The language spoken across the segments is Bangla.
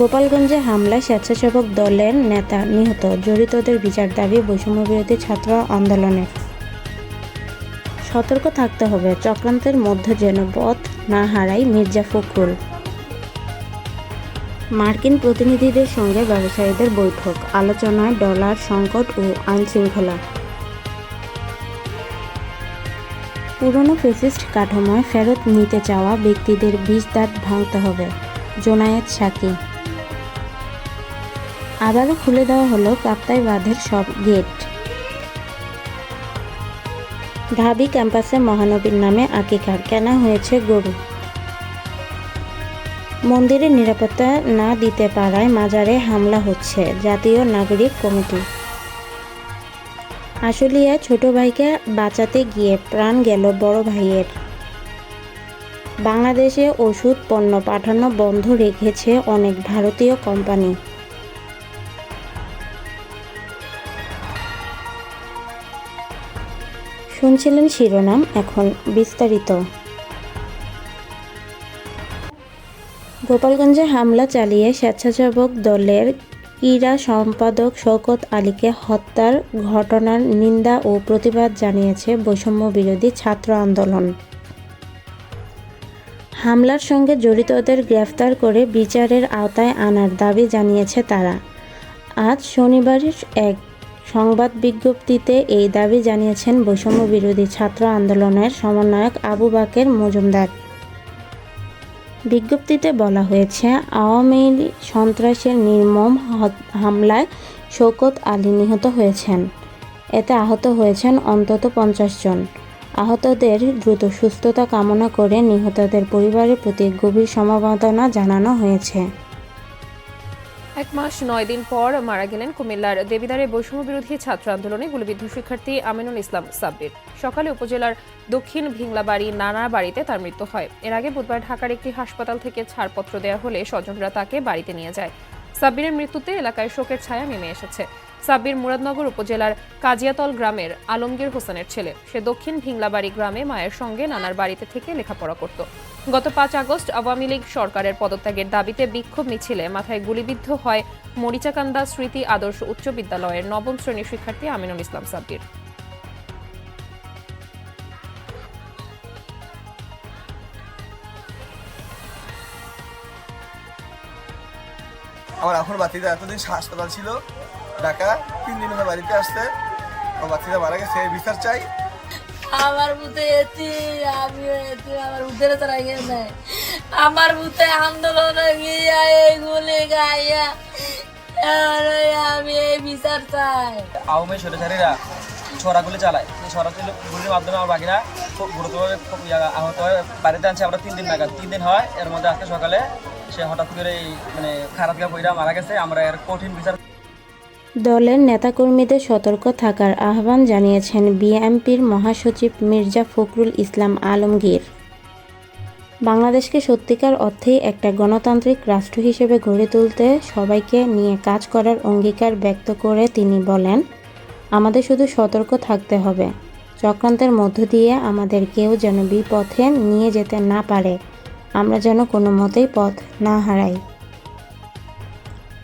গোপালগঞ্জে হামলায় স্বেচ্ছাসেবক দলের নেতা নিহত, জড়িতদের বিচার দাবি বৈষম্যবিরোধী ছাত্র আন্দোলনের। সতর্ক থাকতে হবে, চক্রান্তের মধ্যে যেন পথ না হারায় মির্জা ফখরুল। মার্কিন প্রতিনিধিদের সঙ্গে ব্যবসায়ীদের বৈঠক, আলোচনায় ডলার সংকট ও আইনশৃঙ্খলা পুরনো ফেসিস্ট কাঠামোয় ফেরত নিতে চাওয়া ব্যক্তিদের বিষ দাঁত ভাঙতে হবে জোনায়েত সাকি। আবারও খুলে দেওয়া হলো কাপ্তাই বাঁধের সব গেট। ঢাবি ক্যাম্পাসে মহানবীর নামে আকিকার কেনা হয়েছে গরু। মন্দিরের নিরাপত্তা না দিতে পারায় মাজারে হামলা হচ্ছে জাতীয় নাগরিক কমিটি। আশুলিয়ায় ছোট ভাইকে বাঁচাতে গিয়ে প্রাণ গেল বড় ভাইয়ের। বাংলাদেশে ওষুধ, পণ্য পাঠানো বন্ধ রেখেছে অনেক ভারতীয় কোম্পানি। শুনছিলেন শিরোনাম এখন বিস্তারিত। গোপালগঞ্জে হামলা চালিয়ে স্বেচ্ছাসেবক দলের ক্রীড়া সম্পাদক শওকত আলীকে হত্যার ঘটনার নিন্দা ও প্রতিবাদ জানিয়েছে বৈষম্য বিরোধী ছাত্র আন্দোলন। হামলার সঙ্গে জড়িতদের গ্রেফতার করে বিচারের আওতায় আনার দাবি জানিয়েছে তারা। আজ শনিবার এক সংবাদ বিজ্ঞপ্তিতে এই দাবি জানিয়েছেন বৈষম্য বিরোধী ছাত্র আন্দোলনের সমন্বয়ক আবু বাকের মজুমদার। বিজ্ঞপ্তিতে বলা হয়েছে, আওয়ামী সন্ত্রাসের নির্মম হামলায় শৌকত আলী নিহত হয়েছেন। এতে আহত হয়েছেন অন্তত পঞ্চাশ জন। আহতদের দ্রুত সুস্থতা কামনা করে নিহতদের পরিবারের প্রতি গভীর সমবেদনা জানানো হয়েছে। এক মাস, নয় দিন পর মারা গেলেন কুমিল্লার দেবিদারে বৈষম্য বিরোধী ছাত্র আন্দোলনে গুলিবিদ্ধ শিক্ষার্থী আমিনুল ইসলাম সাব্বির। সকালে উপজেলার দক্ষিণ ভিংলাবাড়ি নানা বাড়িতে তার মৃত্যু হয়। এর আগে বুধবার ঢাকার একটি হাসপাতাল থেকে ছাড়পত্র দেওয়া হলে স্বজনরা তাকে বাড়িতে নিয়ে যায়। সাব্বিরের মৃত্যুতে এলাকায় শোকের ছায়া নেমে এসেছে। সাব্বির মুরাদনগর উপজেলার কাজিয়াতল গ্রামের আলমগীর হোসেনের ছেলে। সে দক্ষিণ ভিংলাবাড়ি গ্রামে মায়ের সঙ্গে নানার বাড়িতে থেকে লেখাপড়া করত। গত পাঁচ আগস্ট আওয়ামী লীগ সরকারের পদত্যাগের দাবিতে বিক্ষোভ মিছিলে মাথায় গুলিবিদ্ধ হয় মরিচাকান্দা স্মৃতি আদর্শ উচ্চ বিদ্যালয়ের নবম শ্রেণির শিক্ষার্থী আমিনুল ইসলাম সাব্বির। আমার এখন বাতিদা এতদিন হাসপাতাল ছিল। ঢাকা তিন দিন হয়ে বাড়িতে আসতে। আমার বাতিদা মারা গেছে বিচার চাই। আমার বুতে এতি আমিও এতি আমার বুতে তারা গিয়ে নাই আমার বুতে আন্দোলনে গিয়া এইগুলি গাইয়া আমি এই বিচার চাই। আওয়ামী স্বৈরাচারীরা ছড়াগুলি চালায়। সেই ছড়াগুলির মাধ্যমে আমার বাকিরা খুব গুরুতরভাবে খুব ইয়া- আহত হয়ে বাড়িতে আনছে। আমরা তিন দিন নাগাদ। তিন দিন হয় এর মধ্যে আজকে সকালে সে হঠাৎ করে এই মানে খারাপ বইরা মারা গেছে। আমরা এর কঠিন বিচার দলের নেতাকর্মীদের সতর্ক থাকার আহ্বান জানিয়েছেন বিএমপির মহাসচিব মির্জা ফখরুল ইসলাম আলমগীর। বাংলাদেশকে সত্যিকার অর্থেই একটা গণতান্ত্রিক রাষ্ট্র হিসেবে গড়ে তুলতে সবাইকে নিয়ে কাজ করার অঙ্গীকার ব্যক্ত করে তিনি বলেন, আমাদের শুধু সতর্ক থাকতে হবে। চক্রান্তের মধ্য দিয়ে আমাদের কেউ যেন বিপথে নিয়ে যেতে না পারে। আমরা যেন কোনো মতেই পথ না হারাই।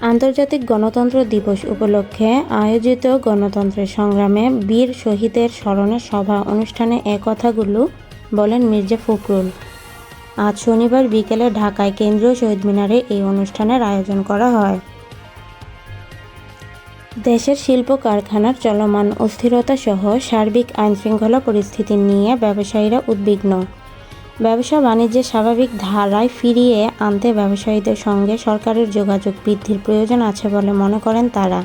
আন্তর্জাতিক গণতন্ত্র দিবস উপলক্ষে আয়োজিত গণতন্ত্রের সংগ্রামে বীর শহীদের স্মরণে সভা অনুষ্ঠানে এ কথাগুলো বলেন মির্জা ফখরুল। আজ শনিবার বিকেলে ঢাকায় কেন্দ্রীয় শহীদ মিনারে এই অনুষ্ঠানের আয়োজন করা হয়। দেশের শিল্প কারখানার চলমান অস্থিরতা সহ সার্বিক আইনশৃঙ্খলা পরিস্থিতি নিয়ে ব্যবসায়ীরা উদ্বিগ্ন। ব্যবসা বাণিজ্যের স্বাভাবিক ধারায় ফিরিয়ে আনতে ব্যবসায়ীদের সঙ্গে সরকারের যোগাযোগ বৃদ্ধির প্রয়োজন আছে বলে মনে করেন তারা।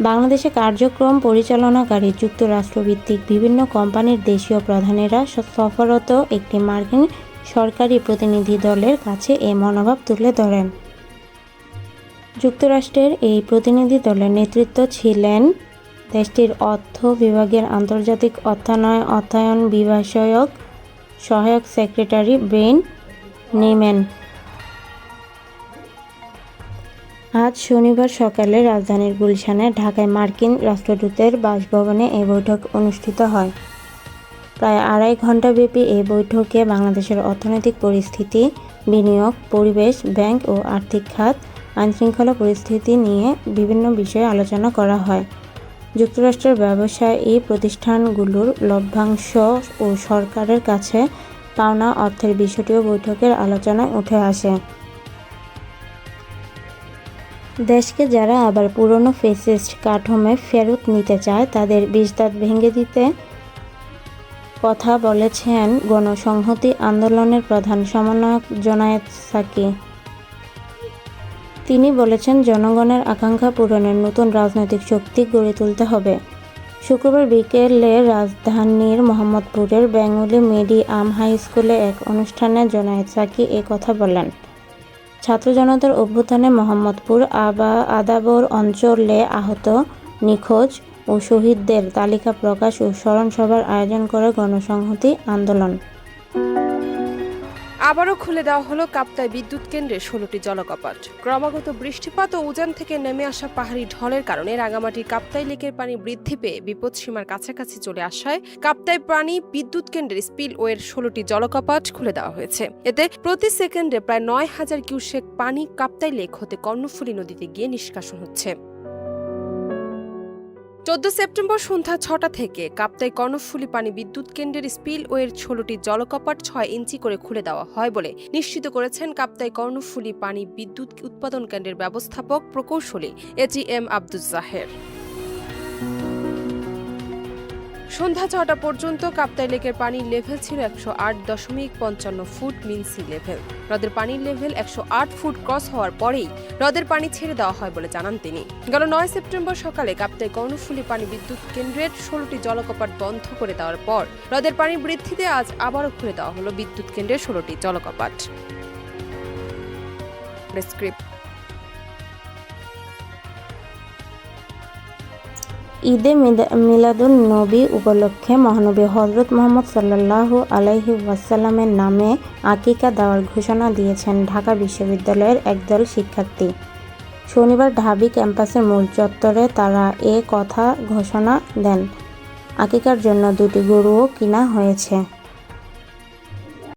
বাংলাদেশে কার্যক্রম পরিচালনাকারী যুক্তরাষ্ট্রভিত্তিক বিভিন্ন কোম্পানির দেশীয় প্রধানেরা সফররত একটি মার্কিন সরকারি প্রতিনিধি দলের কাছে এ মনোভাব তুলে ধরেন। যুক্তরাষ্ট্রের এই প্রতিনিধি দলের নেতৃত্ব ছিলেন দেশটির অর্থ বিভাগের আন্তর্জাতিক অর্থায়ন অর্থায়ন বিষয়ক সহায়ক সেক্রেটারি ব্রেন নেমেন। আজ শনিবার সকালে রাজধানীর গুলশানে ঢাকায় মার্কিন রাষ্ট্রদূতের বাসভবনে এই বৈঠক অনুষ্ঠিত হয়। প্রায় আড়াই ঘণ্টাব্যাপী এই বৈঠকে বাংলাদেশের অর্থনৈতিক পরিস্থিতি, বিনিয়োগ, পরিবেশ, ব্যাংক ও আর্থিক খাত, আইনশৃঙ্খলা পরিস্থিতি নিয়ে বিভিন্ন বিষয়ে আলোচনা করা হয়। যুক্তরাষ্ট্রের ব্যবসায়ী প্রতিষ্ঠানগুলোর লভ্যাংশ ও সরকারের কাছে পাওনা অর্থের বিষয়টিও বৈঠকের আলোচনায় উঠে আসে। দেশকে যারা আবার পুরনো ফেসিস্ট কাঠামে ফেরত নিতে চায়, তাদের বিষদাঁত ভেঙে দিতে কথা বলেছেন গণসংহতি আন্দোলনের প্রধান সমন্বয়ক জোনায়েদ সাকি। তিনি বলেছেন, জনগণের আকাঙ্ক্ষা পূরণের নতুন রাজনৈতিক শক্তি গড়ে তুলতে হবে। শুক্রবার বিকেলে রাজধানীর মোহাম্মদপুরের বেঙ্গলি মিডিয়াম হাই স্কুলে এক অনুষ্ঠানে জোনায়েদ সাকি এ কথা বলেন। ছাত্র জনতার অভ্যুত্থানে মোহাম্মদপুর আবা, আদাবর অঞ্চলে আহত, নিখোঁজ ও শহীদদের তালিকা প্রকাশ ও স্মরণ সভার আয়োজন করে গণসংহতি আন্দোলন। আবারও খুলে দেওয়া হলো কাপ্তায় বিদ্যুৎ কেন্দ্রের ষোলোটি জলকপাট। ক্রমাগত বৃষ্টিপাত ও উজান থেকে নেমে আসা পাহাড়ি ঢলের কারণে রাঙামাটির কাপ্তাই লেকের পানি বৃদ্ধি পেয়ে বিপদসীমার কাছাকাছি চলে আসায় কাপ্তাই প্রাণী বিদ্যুৎ কেন্দ্রের স্পিলওয়ের ষোলোটি জলকপাট খুলে দেওয়া হয়েছে। এতে প্রতি সেকেন্ডে প্রায় নয় হাজার কিউসেক পানি কাপ্তাই লেক হতে কর্ণফুলী নদীতে গিয়ে নিষ্কাশন হচ্ছে। চোদ্দ সেপ্টেম্বর সন্ধ্যা ছটা থেকে কাপ্তাই কর্ণফুলি পানি বিদ্যুৎ কেন্দ্রের স্পিলওয়ের ষোলোটি জলকপাট ছয় ইঞ্চি করে খুলে দেওয়া হয় বলে নিশ্চিত করেছেন কাপ্তাই কর্ণফুলি পানি বিদ্যুৎ উৎপাদন কেন্দ্রের ব্যবস্থাপক প্রকৌশলী A G M Abdul Zaher সন্ধ্যা ছটা পর্যন্ত কাপ্তাই লেকের পানির লেভেল ছিল একশো আট দশমিক পঞ্চান্ন ফুট মিন সি লেভেল হ্রদের পানির লেভেল একশো আট ফুট ক্রস হওয়ার পরেই হ্রদের পানি ছেড়ে দেওয়া হয় বলে জানান তিনি। গেল নয় সেপ্টেম্বর সকালে কাপ্তাই কর্ণফুলী পানি বিদ্যুৎ কেন্দ্রের ষোলোটি জলকপাট বন্ধ করে দেওয়ার পর হ্রদের পানি বৃদ্ধিতে আজ আবারও খুলে দেওয়া হলো বিদ্যুৎ কেন্দ্রের ষোলোটি জলকপাট। স্ক্রিপ্ট ঈদে মিলাদুল নবী উপলক্ষে মহানবী হজরত মোহাম্মদ সাল্লাহ আলাইহি ওয়াসাল্লামের নামে আকিকা দেওয়ার ঘোষণা দিয়েছেন ঢাকা বিশ্ববিদ্যালয়ের একদল শিক্ষার্থী। শনিবার ঢাবি ক্যাম্পাসের মূল চত্বরে তারা এ কথা ঘোষণা দেন। আকিকার জন্য দুটি গরুও কিনা হয়েছে।